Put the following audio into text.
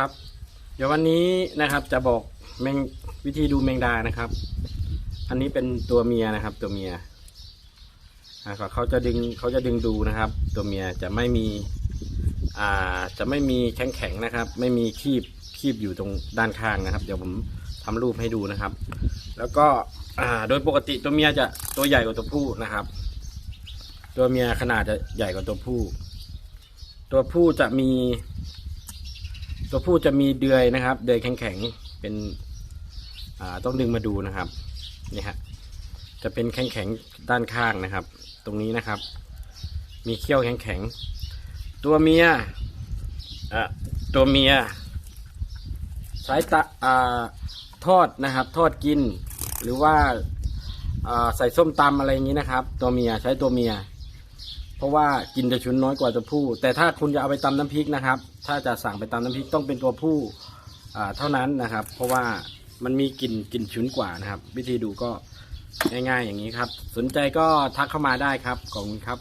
ครับ เดี๋ยววันนี้นะครับจะบอกแมงวิธีดูแมงดานะครับ อันนี้เป็นตัวเมียนะครับ ตัวเมียเขาเขาจะดึงเขาจะดึงดูนะครับ ตัวเมียจะไม่มีอ่าจะไม่มีแข็งแข็งนะครับ ไม่มีคีบคีบอยู่ตรงด้านข้างนะครับ เดี๋ยวผมทำรูปให้ดูนะครับ แล้วก็อ่าโดยปกติตัวเมียจะตัวใหญ่กว่าตัวผู้นะครับ ตัวเมียขนาดจะใหญ่กว่าตัวผู้ ตัวผู้จะมี ตัวผู้จะมีเดือยนะครับ เดือยแข็งๆเป็นต้องดึงมาดูนะครับนี่ฮะจะเป็นแข็งๆด้านข้างนะครับ ตรงนี้นะครับ มีเขี้ยวแข็งๆตัวเมียตัวเมียสายตาอ่าทอดนะครับ ทอดกินหรือว่าาใส่ส้มตำอะไรอย่างนี้นะครับ ตัวเมียใช้ตัวเมีย ราะว่ากินจะชุนน้อยกว่าตัวผู้ แต่ถ้าคุณจะเอาไปตำน้ำพริกนะครับ ถ้าจะสั่งไปตำน้ำพริกต้องเป็นตัวผู้เท่านั้นนะครับ เพราะว่ามันมีกลิ่นกลิ่นชุนกว่านะครับ วิธีดูก็ง่ายๆอย่างนี้ครับ สนใจก็ทักเข้ามาได้ครับขอบคุณครับ